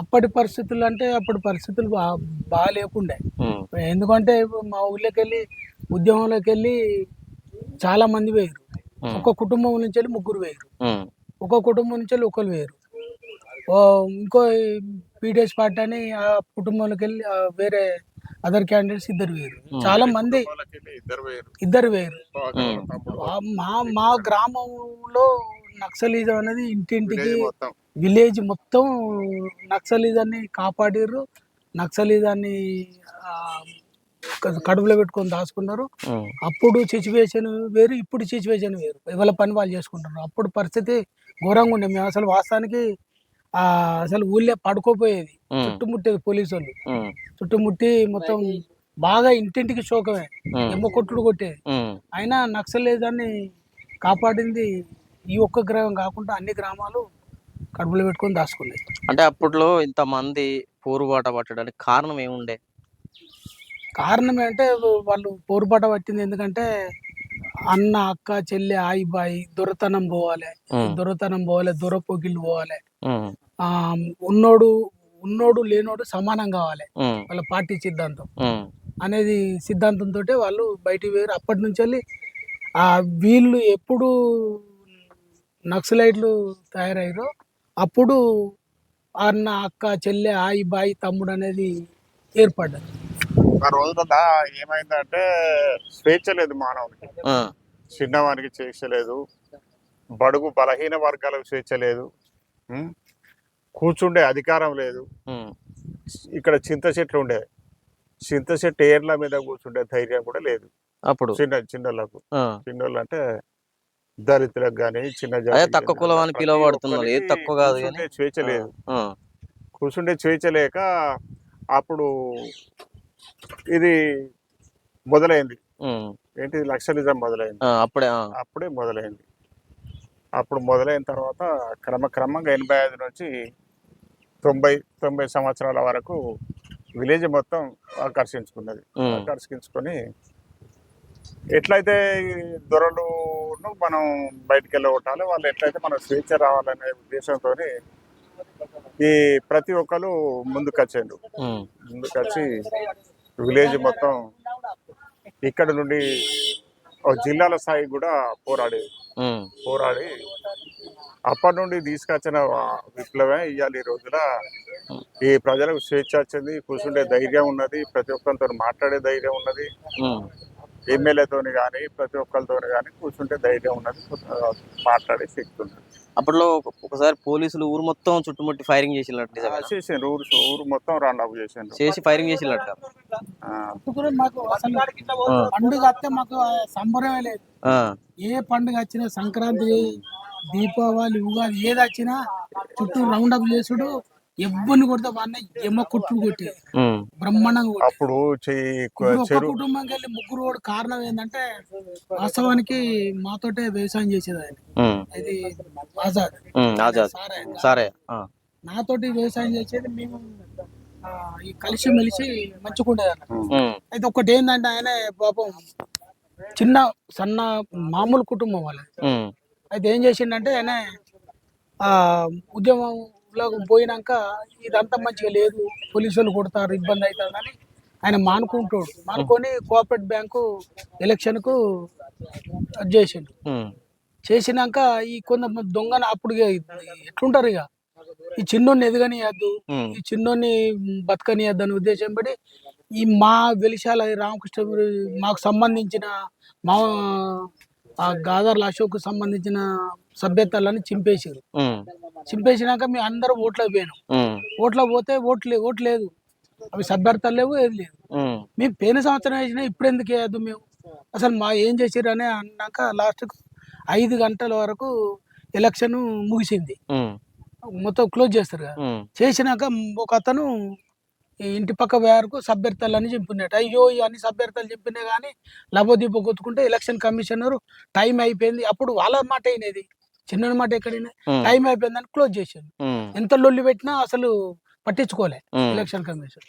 అప్పటి పరిస్థితులు అంటే అప్పటి పరిస్థితులు బా బాగా లేకుండే. ఎందుకంటే మా ఊళ్ళోకి వెళ్ళి ఉద్యమంలోకి వెళ్ళి చాలా మంది వేయరు. ఒక కుటుంబం నుంచి వెళ్ళి ముగ్గురు వేయరు. ఒక కుటుంబం నుంచి వెళ్ళి ఒకరు వేయరు. ఇంకో పీడిఎస్ పార్టీ అని ఆ కుటుంబంలోకి వెళ్ళి వేరే అదర్ క్యాండిడేట్స్ ఇద్దరు వేయరు. చాలా మంది ఇద్దరు వేరు మా మా గ్రామంలో నక్సలిజం అనేది ఇంటింటికి మొత్తం. విలేజ్ మొత్తం నక్సలిజాన్ని కాపాడిర్రు. నక్సలిజాన్ని కడుపులో పెట్టుకొని దాచుకున్నారు. అప్పుడు సిచ్యువేషన్ వేరు ఇప్పుడు సిచ్యువేషన్ వేరు. ఎవరి పని వాళ్ళు చేసుకుంటున్నారు. అప్పుడు పరిస్థితి ఘోరంగా ఉండే. మేము అసలు వాస్తవానికి ఆ అసలు ఊళ్ళో పడుకోపోయేది. చుట్టుముట్టేది పోలీసు వాళ్ళు చుట్టుముట్టి మొత్తం బాగా ఇంటింటికి శోకమే. ఎమ్మ కొట్టుడు కొట్టేది. అయినా నక్సలిజాన్ని కాపాడింది ఈ ఒక్క గ్రామం కాకుండా అన్ని గ్రామాలు కడుపులో పెట్టుకొని దాచుకున్నాయి. అంటే అప్పట్లో ఇంతమంది పోరుబాట పట్టడానికి కారణం ఏముండే? కారణం ఏంటంటే వాళ్ళు పోరుబాట పట్టింది ఎందుకంటే అన్న అక్క చెల్లె ఆయి బాయి దొరతనం పోవాలి. దొరతనం పోవాలి దొరపోగిళ్ళు పోవాలి. ఉమ్, ఆ ఉన్నోడు ఉన్నోడు లేనోడు సమానం కావాలి. వాళ్ళ పార్టీ సిద్ధాంతం. అనేది సిద్ధాంతంతో వాళ్ళు బయటికి వేరు అప్పటి నుంచి వెళ్ళి ఆ వీళ్ళు ఎప్పుడు నక్సలైట్లు తయారయ్యారో అప్పుడు అన్న అక్క చెల్లె ఆయి బాయి తమ్ముడు అనేది ఏర్పడ్డది ఆ రోజుల దా ఏమైందంటే స్వేచ్ఛ లేదు మానవునికి. ఆ, చిన్నవానికి స్వేచ్ఛ లేదు. బడుగు బలహీన వర్గాలకు స్వేచ్ఛ లేదు? కూర్చుండే అధికారం లేదు. ఇక్కడ చింత చెట్లు ఉండే. చింత చెట్టు ఏర్ల మీద కూర్చుండే ధైర్యం కూడా లేదు. అప్పుడు? చిన్న చిన్నోళ్ళకు. చిన్నోళ్ళు అంటే దళితులకు కానీ చిన్న అదే తక్కువ కులం అని పిలువబడుతున్నారు. ఏది ఒక్కరికి తక్కువ కాదు కానీ. స్వేచ్ఛ లేదు. ఆ, కూర్చుండే స్వేచ్ఛ లేక అప్పుడు ఇది మొదలైంది. ఏంటి? లక్షలిజం మొదలైంది. అప్పుడే అప్పుడే మొదలైంది. అప్పుడు మొదలైన తర్వాత క్రమక్రమంగా ఎనభై ఐదు నుంచి తొంభై తొంభై సంవత్సరాల వరకు విలేజ్ మొత్తం ఆకర్షించుకున్నది. ఆకర్షించుకొని ఎట్లయితే ఈ దొరలును మనం బయటికి వెళ్ళగొట్టాలి వాళ్ళు ఎట్లయితే మన స్వేచ్ఛ రావాలనే ఉద్దేశంతో ఈ ప్రతి ఒక్కరు ముందుకు వచ్చారు ఉమ్, ముందుకు వచ్చి విలేజ్ మొత్తం ఇక్కడ నుండి జిల్లాల స్థాయి కూడా పోరాడేది ఉమ్, పోరాడి అప్పటి నుండి తీసుకొచ్చిన విప్లవమే ఇవాళ ఈ రోజున ఈ ప్రజలకు స్వేచ్ఛ వచ్చింది కూర్చుండే ధైర్యం ఉన్నది ప్రతి ఒక్కరితో మాట్లాడే ధైర్యం ఉన్నది. ఎమ్మెల్యేతోని కానీ ప్రతి ఒక్కరితో కానీ కూర్చుంటే ధైర్యం ఉన్నది మాట్లాడే శక్తి ఉన్నది. అప్పట్లో ఒక- ఒకసారి పోలీసులు ఊరు మొత్తం చుట్టుముట్టి ఫైరింగ్ చేసినట్టు నిజమేనా? చేసిండ్రు ఊరు ఊరు మొత్తం రౌండ్ అప్ చేసిండ్రు. చేసి ఫైరింగ్ చేసినట్టు పండుగ వస్తే మాకు ఆ సంబరమే లేదు. ఏ పండుగ వచ్చినా సంక్రాంతి దీపావళి ఉగాది ఏది వచ్చినా చుట్టూ రౌండ్ అప్ చేసుడు. ఎవ్వరిని కొడితే వాడిని ఎమ్మ కొట్టుడు కొట్టే. బ్రహ్మాండంగా కొట్టే. అప్పుడు కుటుంబంకి వెళ్ళి ముగ్గురు కూడా కారణం ఏంటంటే వాస్తవానికి మాతోటే వ్యవసాయం చేసేది ఆయన. ఇది ఆజాద్. ఆజాద్. సార్ నాతోటి వ్యవసాయం చేసేది మేము ఆ, ఈ కలిసి మెలిసి ఉమ్, అయితే ఒకటి ఏంటంటే ఆయన పాపం చిన్న సన్న మామూలు కుటుంబం వాళ్ళది. ఉమ్, అయితే ఏం చేసిండంటే ఆయన ఆ ఉద్యమంలో పోయినాక ఇదంతా మంచిగా లేదు పోలీసు వాళ్ళు కొడతారు ఇబ్బంది అవుతుందని ఆయన మానుకుంటాడు. మానుకొని కోఆపరేట్ బ్యాంకు ఎలక్షన్కు చేసిండు. చేసినాక ఈ కొంతమంది దొంగన అప్పుడు ఎట్లుంటారు ఇక ఈ చిన్నోడిని ఎదగనియద్దు ఈ చిన్నోడిని బతకనియద్దు అనే ఉద్దేశం పడి ఈ మా వెలిశాల రామకృష్ణ మాకు సంబంధించిన మా ఆ గాదర్ల అశోక్ సంబంధించిన సభ్యతలను చింపేసారు చింపేసినాక మేము అందరం ఓట్లకు పోయినాం. ఉమ్, ఓట్లకు పోతే ఓట్లు ఓట్లు లేదు. అవి సభ్యర్థలు లేవు ఏది లేదు. మేము పోయిన సంవత్సరం వేసినా ఇప్పుడు ఎందుకు వేయద్దు మేము? అసలు మా ఏం చేసిర్రు అని అన్నాక లాస్ట్కు ఐదు గంటల వరకు ఎలక్షన్ ముగిసింది. మొత్తం క్లోజ్ చేస్తారు చేసినాక ఒక అతను ఇంటి పక్క వేరకు సభ్యర్థులని చెప్పినట్టు అయ్యో ఈ అన్ని సభ్యర్థులు చెప్పినా కానీ లబోదీప కొట్టుకుంటే ఎలక్షన్ కమిషనర్ టైం అయిపోయింది. అప్పుడు వాళ్ళ మాట అయినది. చిన్న మాట ఎక్కడైనా టైం అయిపోయిందని క్లోజ్ చేసిండు. ఎంత లొల్లి పెట్టినా అసలు పట్టించుకోలే ఎలక్షన్ కమిషన్.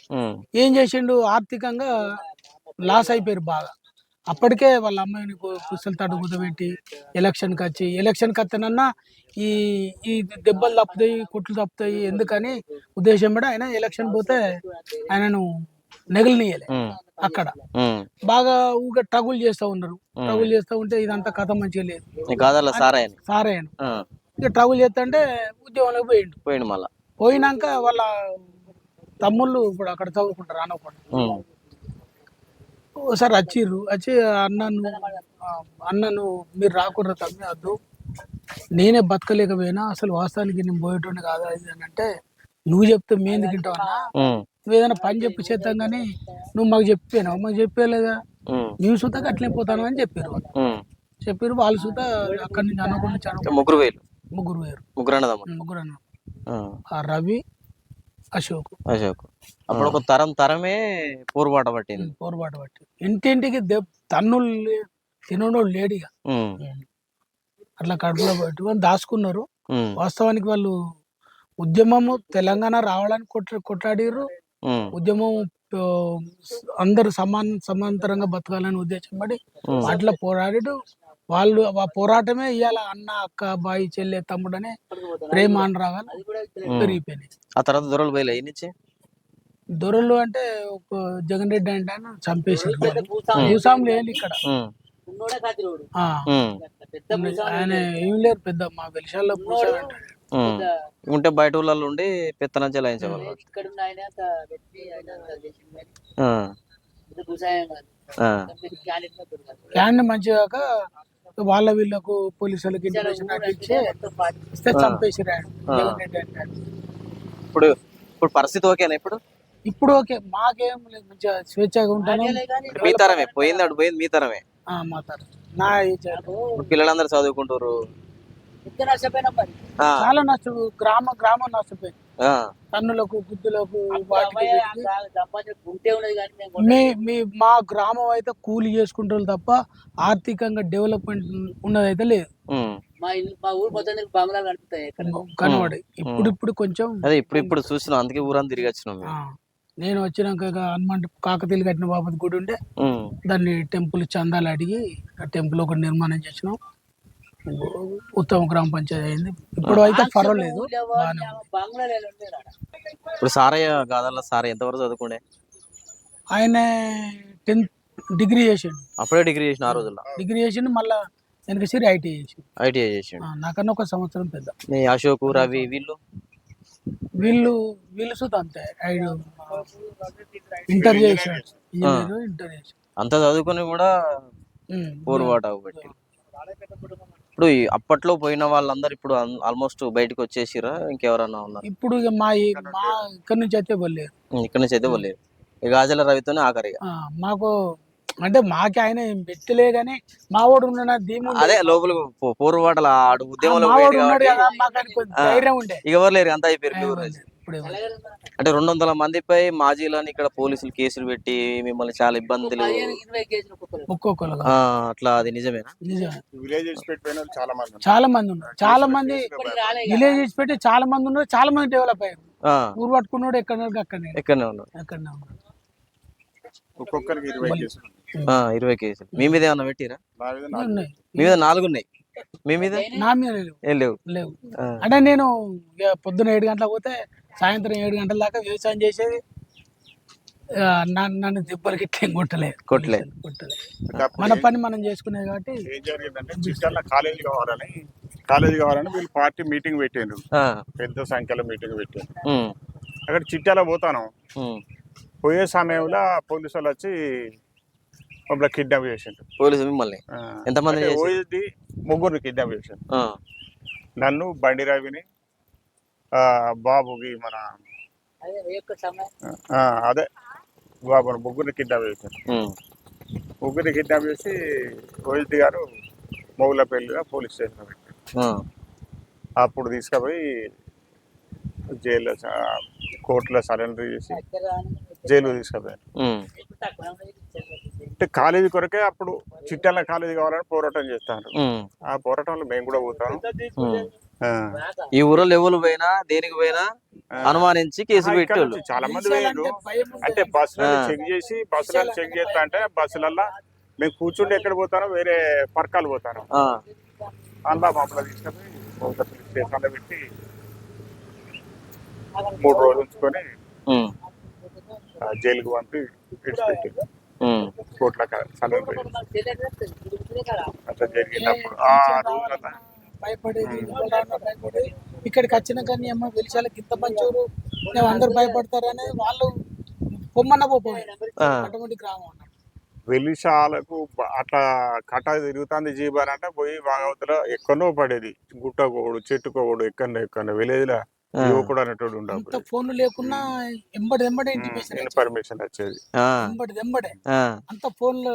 ఏం చేసిండు? ఆర్థికంగా లాస్ అయిపోయారు బాగా. అప్పటికే వాళ్ళ అమ్మాయిని కు- కుస్తల తాడు కుదబెట్టి ఎలక్షన్కి వచ్చి ఎలక్షన్కి వస్తానన్నా ఈ ఈ దెబ్బలు తప్పుతాయి కుట్లు తప్పుతాయి ఎందుకని ఉద్దేశం కూడా ఆయన ఎలక్షన్ పోతే ఆయనను నెగలనీయలే. అక్కడ. బాగా ఊగా టగులు చేస్తూ ఉన్నారు. టగులు చేస్తూ ఉంటే ఇదంతా కథ మంచిగా లేదు. నీ కాదల్లా సారా ఆయన సారే ఆయన ఇక ట్రబుల్ చేస్తుంటే ఉద్యోగంలోకి పోయిండు. పోయిండు మళ్ళా. పోయినాక వాళ్ళ తమ్ముళ్ళు ఇప్పుడు అక్కడ చదువుకుంటారు అనకుండా ఒకసారి వచ్చిర్రు. వచ్చి అన్నను అన్నను మీరు రాకుండా తమ్మి వద్దు. నేనే బతకలేకపోయినా అసలు వాస్తవానికి నేను పోయేటోని కాదు అది అని అంటే నువ్వు చెప్తే మేము తింటావు అన్నా? నువ్వు ఏదైనా పని చెప్పి చేద్దాం కానీ నువ్వు మాకు చెప్పాను మాకు చెప్పలేదా? మేము సుతా అట్లే పోతాను అని చెప్పారు. చెప్పారు వాళ్ళు సుతా అక్కడి నుంచి అనుకుంటే ముగ్గురు వేలు ముగ్గురు వేరు. ముగ్గురు అన్నదమ్ములు? ముగ్గురు అన్న రవి అశోక్. అశోక్. అప్పుడు ఒక తరం తరమే పోరుబాట పట్టింది. పోరుబాటు బట్టి ఇంటింటికి తన్నులు లే- తినడోడు లేడిగా అట్లా కడుపులో పెట్టుకొని దాచుకున్నారు. వాస్తవానికి వాళ్ళు ఉద్యమము తెలంగాణ రావడానికి కొట్ట కొట్లాడిర్రు. ఉద్యమం అందరూ సమాన సమాంతరంగా బతకాలని ఉద్దేశం పడి. అట్లా పోరాడు వాళ్ళు ఆ పోరాటమే ఇవాళ అన్న అక్క బాయి చెల్లె తమ్ముడు అనే ప్రేమ అనురాగాలు పెరిగిపోయినాయి. ఆ తర్వాత దొరలు పోయిలే దొరలు అంటే ఒక జగన్ రెడ్డి అంటే ఆయన చంపేసి భూస్వాములు ఏంటి ఇక్కడ. ఆయన ఏం లేరు పెద్ద మా వెలిశాల్లో భూస్వామి అంటారు. ఉంటే బయట ఊళ్ళల్లో ఉండి పెత్తనం చెలాయించేవాళ్ళు ఇక్కడ ఉన్న ఆయన వ్యక్తి ఆయన లో దొరకాలి. క్యాన్ మంచిగాక వాళ్ళ వీళ్ళకు పోలీసులకు ఇస్తే అంటే ఇప్పుడు ఇప్పుడు పరిస్థితి ఓకేనా ఇప్పుడు? ఇప్పుడు ఓకే మాకేం లేదు మంచిగా స్వేచ్ఛగా ఉంటాను. మీ తరమే పోయింది అటు పోయింది మీ తరమే. ఆ, మా తర. నా వాళ్ళు. పిల్లలందరూ చదువుకుంటారు ఇంత నష్టపోయినా ఆ, చాలా నష్టం గ్రామ గ్రామం నష్టపోయింది కన్నులకు గుద్దులకు మీ మీ మా గ్రామం అయితే కూలి చేసుకుంటారు తప్ప ఆర్థికంగా డెవలప్మెంట్ ఉన్నది అయితే లేదు. మా ఇల్లు మా ఊరు మొత్తం బంగ్లాలు కనిపిస్తాయి కనబడి ఇప్పుడు ఇప్పుడు కొంచెం అదే ఇప్పుడు ఇప్పుడు చూస్తున్నాం అందుకే ఊరంతా తిరిగి వచ్చినాం. నేను వచ్చినాక హనుమాన్ కాకతీయులు కట్టిన బాపతి గుడి ఉండే. దాన్ని టెంపుల్ చందాలు అడిగి ఆ టెంపుల్ ఒకటి నిర్మాణం చేసినాం. ఉత్తమ గ్రామ పంచాయతీ అయింది. ఇప్పుడు అయితే పర్వాలేదు? ఇప్పుడు సారయ్య కాదల్లా సారయ్య ఎంతవరకు చదువుకుండే? ఆయన టెన్త్ డిగ్రీ చేసిండు. అప్పుడే డిగ్రీ చేసిన ఆ రోజుల్లో? డిగ్రీ చేసిండు మళ్ళా వెనక సిరి ఐటీ చేసిండు. ఐటీఐ చేసిండు. నాకన్నా ఒక సంవత్సరం పెద్ద. మీ అశోక్ రవి వీళ్ళు? వీళ్ళు వీళ్ళు సుత అంతే. ఐదు ఇంటర్ చేసాడు. ఇంజనీర్ ఇంటర్ చేసాడు. అంతా చదువుకొని కూడా పోరుబాట పెట్టి ఇప్పుడు అప్పట్లో పోయిన వాళ్ళందరూ ఇప్పుడు ఆల్మోస్ట్ బయటకు వచ్చేసిరా? ఇంకెవరన్నా ఉన్నారు? ఇప్పుడు ఇక మా మా ఇక్కడ నుంచి అయితే పోలేదు. ఇక్కడ నుంచి అయితే పోలేదు. ఇక గాజల రవితోనే ఆఖరిగా. మాకు అంటే మాకి ఆయన పెట్టలే గానీ మా వాడు ఉన్నాడు ధీము అదే లోపల పో- పోరుబాటల ఆడు ఉద్యమంలో ధైర్యం ఉండే. ఇక ఎవరు లేరు అంతా అయిపోయారు అంటే రెండు వందల మందిపై మాజీలని ఇక్కడ పోలీసులు కేసులు పెట్టి మిమ్మల్ని చాలా ఇబ్బందులు అట్లా అది నిజమేనా? చాలా మంది ఉన్నారు. చాలా మంది. విలేజెస్ పెట్టి చాలా మంది ఉన్నారు. చాలా మంది డెవలప్ అయ్యారు. ఆ, ఊరు పట్టుకున్నాడు ఎక్కడ అక్కడనే. ఎక్కడనే ఉన్నారు ఒక్కొక్కరికి ఇరవై కేసులు ఆ, ఇరవై కేసులు మీ మీద ఏమన్నా పెట్టిరా? మీ మీద నాలుగు. ఉన్నాయి. మీ మీద నా మీద లేవు. లేవు. అంటే నేను పొద్దున ఏడు గంటలకు పోతే సాయంత్రం ఏడు గంటల దాకా వ్యవసాయం చేసేది నన్ను నన్ను దెబ్బలకి ఇట్లా కొట్టలేదు కొట్టలే. కొట్టలేదు అంటే అప్పుడు మన పని మనం చేసుకునేది కాబట్టి ఏం జరిగిందంటే చిట్టాల కాలేజీ కావాలని కాలేజీ కావాలని వీళ్ళు పార్టీ మీటింగ్ పెట్టిండ్రు. ఆ, పెద్ద సంఖ్యలో మీటింగ్ పెట్టిండ్రు. ఉమ్, అక్కడ చిట్టాల పోతాను. పోయే సమయంలో పోలీసు వాళ్ళు వచ్చి మమ్మల్ని కిడ్నాప్ చేసిండ్రు. పోలీసు మిమ్మల్ని? ఎంతమంది ముగ్గురిని కిడ్నాప్ చేసిండ్రు. ఆ, నన్ను బండి రవిని బాబుకి మన అదే ఏ ఒక్క సమయం. ఆ, అదే. బాబు ముగ్గురిని కిడ్నాప్ ఉమ్, ముగ్గురిని కిడ్నాప్ చేసి ఓఎస్డి గారు మొగులపల్లిగా పోలీస్ స్టేషన్ పెట్టారు. అప్పుడు తీసుకుపోయి జైల్లో కోర్టులో సరెండర్ చేసి జైలు తీసుకుపోయారు. అంటే కాలేజీ కొరకే అప్పుడు చిట్టాల కాలేజీ కావాలని పోరాటం చేస్తారు. ఆ పోరాటంలో మేము కూడా పోతాం. ఈ ఊరిలో ఎవరు పోయినా దేనికి పోయినా అనుమానించి కేసు నుంచి చాలా మంది అంటే ఆ. చెక్ చేసి బస్సులను చెక్ చేస్తా అంటే బస్సులల్లో మేము కూర్చుండి ఎక్కడ పోతానో వేరే పర్కాలు పోతాను ఆ, అందులో మమ్మల్ని తీసుకొని స్టేషన్లో పెట్టి మూడు రోజులు ఉంచుకొని జైలుకి పంపి విడిచిపెట్టి కోట్ల కదా అట్లా జరిగినప్పుడు ఆ రోజున భయపడేది ఎవరైనా భయపడేది. ఇక్కడికి వచ్చిన కానీ అమ్మ వెలిశాలకి ఇంత మంచోరు మేము అందరు భయపడతారని వాళ్ళు పొమ్మన్న పోపోయి అటువంటి గ్రామం అన్నమాట. వెలిశాలకు అట్లా కట్ట తిరుగుతుంది జీబన్ అంటే పోయి భాగవతులో ఎక్కడో పడేది. గుట్టకోడు చెట్టుకోడు ఎక్కడ ఎక్కడ విలేజ్లో ఆ, యువకుడు అనేటోడు అంత ఉండవు ఫోన్లు లేకున్నా ఎంబడి ఎంబడే పర్మిషన్ వచ్చేది. ఆ, ఎంబడి ఎంబడే. ఆ, అంత ఫోన్లు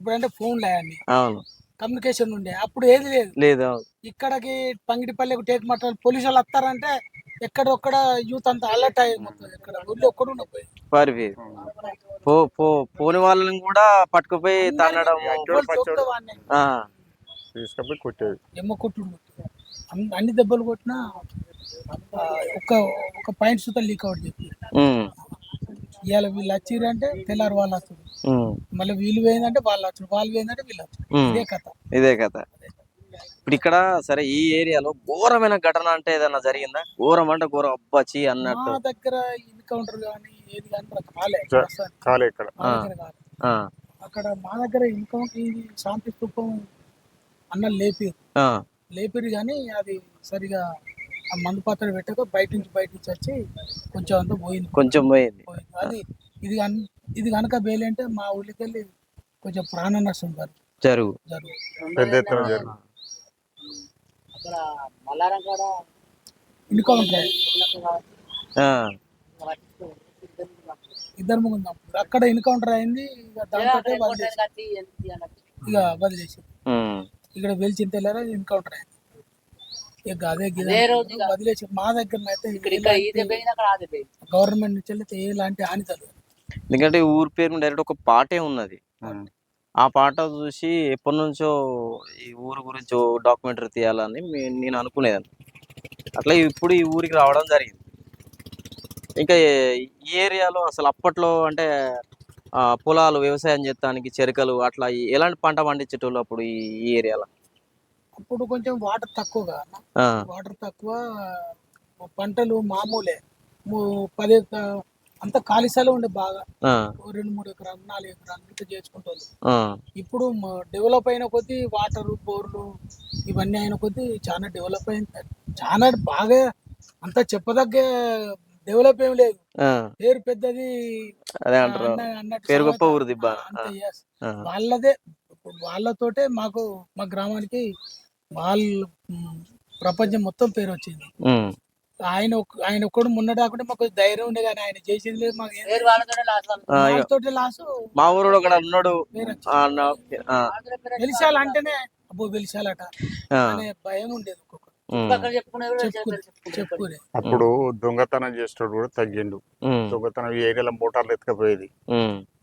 ఇప్పుడంటే ఫోన్లు అన్ని. అవును. కమ్యూనికేషన్ ఉండే. అప్పుడు ఏది లేదు. లేదు ఇక్కడికి పంగిడిపల్లెకు టేక్ మటల్ పోలీసు వాళ్ళు వస్తారంటే ఎక్కడొక్కడ యూత్ అంతా అలర్ట్ అయ్యేది మొత్తం ఇక్కడ ఊళ్ళో ఒక్కడు ఉండకపోయి. పారిపోయి పో పో పోని వాళ్ళని కూడా పట్టుకుపోయి తన్నడం తీసుకపోయి కొట్టేది. ఎమ్మ కొట్టుడు. అన్ని- దెబ్బలు కొట్టినా ఒక ఒక పాయింట్ సుతా లీక్ అవుట్ చెప్పి. ఇవాళ వీళ్ళు వచ్చిర్రు అంటే తెల్లారు వాళ్ళు మళ్ళీ వీళ్ళు పోయిందంటే వాళ్ళు వచ్చారు. వాళ్ళు పోయిందంటే వీళ్ళు వచ్చారు. ఇదే కథ. ఇదే కథ. ఇప్పుడు ఇక్కడ సరే ఈ ఏరియాలో ఘోరమైన ఘటన అంటే ఏదన్నా జరిగిందా? ఘోరం అంటే ఘోరం. అబ్బచ్చి అన్నట్టు. మా దగ్గర ఎన్కౌంటర్ కానీ ఏది కానీ కాలే. ఇక్కడ. అక్కడ మా దగ్గర ఎన్కౌంటర్ ఇది శాంతి స్థూపం అన్న లేపారు. ఆ, లేపారు కానీ అది సరిగా ఆ మందు పాత్ర పెట్టక బయట నుంచి బయట నుంచి వచ్చి కొంచెం అంతా పోయింది. కొంచెం పోయింది. పోయింది. అది ఇది కన్- ఇది కనుక బేలి అంటే మా ఊళ్ళకి వెళ్ళి కొంచెం ప్రాణ నష్టం జరుగు జరుగు. జరుగు. పెద్ద ఎత్తున జరిగింది అక్కడ మల్లారం కాడ ఎన్కౌంటర్ ఆ, ఇద్దరు ముగ్గురు చంపారు. అక్కడ ఎన్కౌంటర్ అయింది ఇక దాంతో వదిలేసి ఇక ఉమ్, ఇక్కడ వెలిచిన తెల్లారా ఎన్కౌంటర్ అయింది. ఇక అదే గిద. వదిలేసి మా దగ్గర అయితే గవర్నమెంట్ నుంచి వెళ్తే ఎలాంటి హాని జరగదు. ఎందుకంటే ఊరి పేరు డైరెక్ట్ ఒక పాటే ఉన్నది. ఆ పాట చూసి ఎప్పటి నుంచో ఈ ఊరు గురించి డాక్యుమెంటరీ తీయాలని నేను అనుకునేదాన్ని. అట్లా ఇప్పుడు ఈ ఊరికి రావడం జరిగింది. ఇంకా ఈ ఏరియాలో అసలు అప్పట్లో అంటే పొలాలు వ్యవసాయం చేస్తానికి చెరుకలు అట్లా ఎలాంటి పంట పండించేటోళ్ళు అప్పుడు ఈ ఏరియాలో? అప్పుడు కొంచెం వాటర్ తక్కువగా వాటర్ తక్కువ పంటలు మామూలే. పది అంత ఖాళీ స్థలం ఉండే బాగా. రెండు మూడు ఎకరాలు నాలుగు ఎకరాలు ఇట్లా చేసుకుంటారు ఇప్పుడు డెవలప్ అయిన కొద్దీ వాటర్ బోర్లు ఇవన్నీ అయిన కొద్దీ చాలా డెవలప్ అయింది చాలా బాగా అంత చెప్పదగ్గ డెవలప్ ఏం లేదు. పేరు పెద్దది అదే అంటారు. పేరు గొప్ప. ఊరు వాళ్ళదే ఇప్పుడు వాళ్ళతోటే మాకు మా గ్రామానికి వాళ్ళ ప్రపంచం మొత్తం పేరు వచ్చింది. ఆయన ఆయన ఒక్కడు మున్నడాకుంటే మాకు ధైర్యం ఉండే కానీ ఆయన చేసేది లేదు మాకు లాసు మా ఊరు ఒకడు ఉన్నాడు ఆ, వెలిసాల అంటేనే అబ్బో వెలిసాలట అనే భయం ఉండేది అప్పుడు దొంగతనం చేసేటోడు కూడా తగ్గిండు. దొంగతనం ఈ ఏరియాలో మోటార్లు ఎత్తుకపోయేది.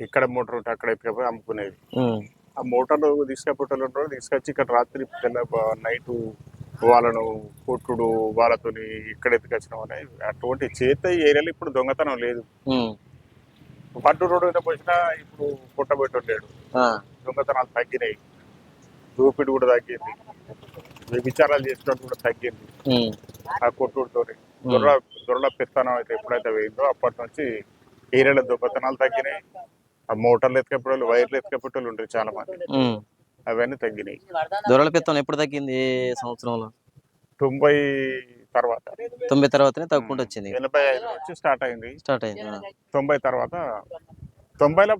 ఇక్కడ మోటార్ ఉంటే అక్కడ ఎత్తుకపోయి అమ్ముకునేది. ఆ మోటార్లు తీసుకపోయేటోళ్ళు తీసుకొచ్చి ఇక్కడ రాత్రి నైట్ వాళ్ళను కొట్టుడు వాళ్ళతోని ఇక్కడ ఎత్తుకొచ్చినాం అనేది అటువంటి చేత ఈ ఏరియాలో ఇప్పుడు దొంగతనం లేదు. పట్టు రోడ్డు మీద పోసినా ఇప్పుడు పుట్టబెట్టుండేడు ఆ, దొంగతనాలు తగ్గినాయి. దోపిడి కూడా తగ్గింది. వ్యభిచారాలు చేసినట్టు కూడా తగ్గింది. ఆ కొట్టుడుతో దొర దొరల పెత్తనం అయితే ఎప్పుడైతే పోయిందో అప్పటి నుంచి ఏరియాలో దొంగతనాలు తగ్గినాయి. ఆ మోటార్లు ఎత్తుకపోయేవాళ్ళు వైర్లు ఎత్తుకపోయేవాళ్ళు ఉంటారు చాలా మంది. అవన్నీ తగ్గినాయి? దొరల పెత్తం ఎప్పుడు తగ్గింది సంవత్సరంలో? తొంభై తర్వాత. తొంభై తర్వాతనే తగ్గుకుంటూ వచ్చింది. ఎనభై ఐదు నుంచి స్టార్ట్ అయింది. స్టార్ట్ అయింది. తొంభై తర్వాత తొంభైలో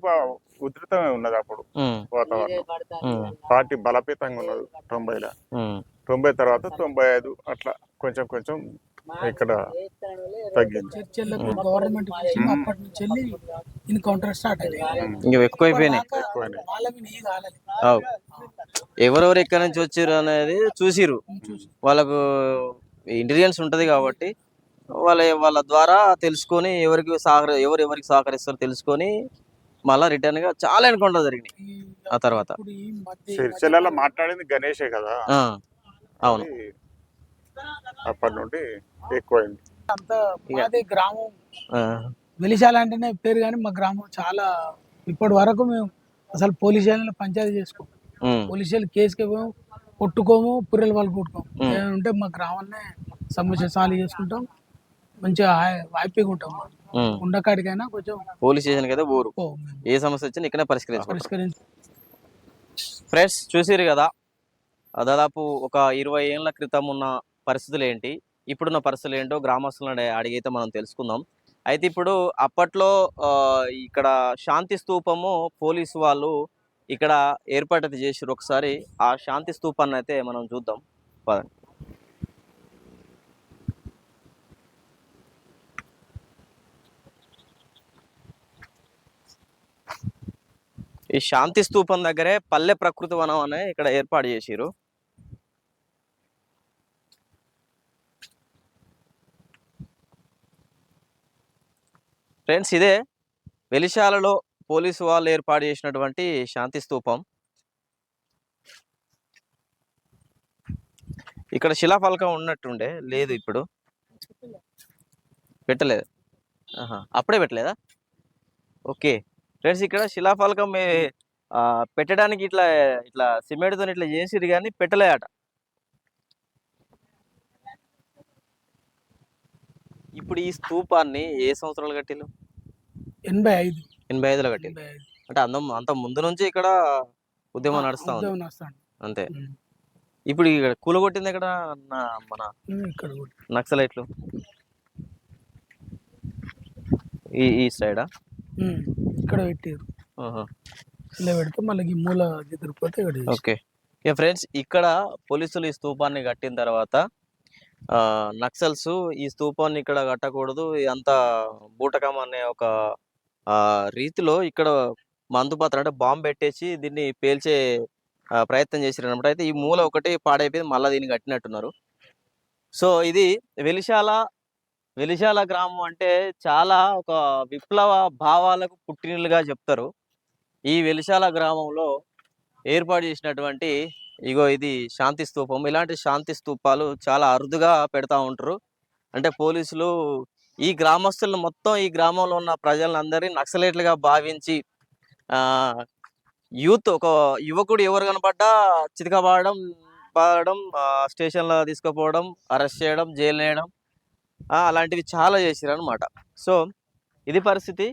ఉధృతమే ఉన్నది అప్పుడు వాతావరణం. పార్టీ బలపేతంగా ఉన్నది తొంభైలో. తొంభై తర్వాత తొంభై ఐదు అట్లా కొంచెం కొంచెం ఇక్కడ తగ్గింది. చర్చలకు గవర్నమెంట్ అప్పటి నుంచి వెళ్ళి ఎన్కౌంటర్ స్టార్ట్ అయింది. ఇంక ఎక్కువైపోయినాయి. ఎక్కువైనాయి. ఎవరెవరు ఎక్కడి నుంచి వచ్చారు అనేది చూసిరు చూసి వాళ్ళకు ఇంటెలిజెన్స్ ఉంటది కాబట్టి వాళ్ళ వాళ్ళ ద్వారా తెలుసుకొని ఎవరికి సహకరి ఎవరు ఎవరికి సహకరిస్తారో తెలుసుకొని మళ్ళా రిటర్న్గా చాలా ఎన్కౌంటర్ జరిగినాయి ఆ తర్వాత. సిరిసిల్లలో మాట్లాడింది గణేషే కదా? అవును. అప్పటి నుండి ఎక్కువైంది. అంతా మాది గ్రామం. వెలిశాల అంటేనే పేరు కానీ మా గ్రామం చాలా ఇప్పటి వరకు మేము అసలు పోలీస్ పంచాయతీ చేసుకో ఉమ్, పోలీస్ స్టేషన్ కేసుకి కొట్టుకోము పుర్రెల వాళ్ళు కొట్టుకోము. ఉంటే మా గ్రామాన్నే సమస్య సాల్వ్ చేసుకుంటాం. మంచిగా హ్యా- హ్యాపీగా ఉంటాం. ఉండకాడికైనా కొంచెం పోలీస్ స్టేషన్కి అయితే ఊరు ఓ, ఏ సమస్య వచ్చినా ఇక్కడే పరిష్కరించి ఫ్రెండ్స్ చూసిరు కదా? దాదాపు ఒక ఇరవై ఏళ్ళ క్రితం ఉన్న పరిస్థితులు ఏంటి? ఇప్పుడున్న పరిస్థితులు ఏంటో గ్రామస్తులను అడి- అడిగైతే మనం తెలుసుకుందాం. అయితే ఇప్పుడు అప్పట్లో ఇక్కడ శాంతి స్తూపము పోలీసు వాళ్ళు ఇక్కడ ఏర్పాటు అయితే చేసిర్రు ఒకసారి. ఆ శాంతి స్తూపాన్ని అయితే మనం చూద్దాం. పదండి. ఈ శాంతి స్తూపం దగ్గరే పల్లె ప్రకృతి వనం అనే ఇక్కడ ఏర్పాటు చేసిరు ఫ్రెండ్స్ ఇదే వెలిశాలలో పోలీసు వాళ్ళు ఏర్పాటు చేసినటువంటి శాంతి స్తూపం ఇక్కడ శిలాఫలకం ఉన్నట్టుండే లేదు ఇప్పుడు. పెట్టలేదు. ఆహా, అప్పుడే పెట్టలేదా? ఓకే. ఫ్రెండ్స్ ఇక్కడ శిలాఫలకం పెట్టడానికి ఇట్లా ఇట్లా సిమెంట్తో ఇట్లా చేసిరు కానీ పెట్టలేదట. ఇప్పుడు ఈ స్తూపాన్ని ఏ సంవత్సరాలు కట్టిల్లు? ఎనభై ఐదు. ఎనభై ఐదులో ఐదు అంటే అందం అంత ముందు నుంచి ఇక్కడ ఉద్యమం నడుస్తా ఉంది. అంతే. ఇప్పుడు ఇక్కడ కూలగొట్టింది ఇక్కడ నా- మన ఇక్కడ కూడా నక్సలైట్లు? ఈ ఈ సైడా? ఇక్కడ పెట్టారు. ఇలా పెడితే మళ్ళీ మూల చేసి. ఓకే. ఇక ఫ్రెండ్స్ ఇక్కడ పోలీసులు ఈ స్తూపాన్ని కట్టిన తర్వాత ఆ, నక్సల్స్ ఈ స్తూపాన్ని ఇక్కడ కట్టకూడదు. అంత బూటకం అనే ఒక ఆ, రీతిలో ఇక్కడ మందు పాత్ర అంటే బాంబు పెట్టేసి దీన్ని పేల్చే ఆ, ప్రయత్నం చేసారు అనమాట అయితే ఈ మూల ఒకటి పాడైపోయింది మళ్ళీ దీన్ని కట్టినట్టున్నారు. సో ఇది వెలిశాల వెలిశాల గ్రామం అంటే చాలా ఒక విప్లవ భావాలకు పుట్టినలుగా చెప్తారు. ఈ వెలిశాల గ్రామంలో ఏర్పాటు చేసినటువంటి ఇగో ఇది శాంతి స్తూపం ఇలాంటి శాంతి స్తూపాలు చాలా అరుదుగా పెడతా ఉంటారు. అంటే పోలీసులు ఈ గ్రామస్తులను మొత్తం ఈ గ్రామంలో ఉన్న ప్రజలందరినీ నక్సలైట్లుగా భావించి యూత్ ఒక యువకుడు ఎవరు కనపడ్డా? చితకబాడడం పాడడం స్టేషన్లో తీసుకుపోవడం అరెస్ట్ చేయడం జైలు వేయడం అలాంటివి చాలా చేసిరు అనమాట సో ఇది పరిస్థితి.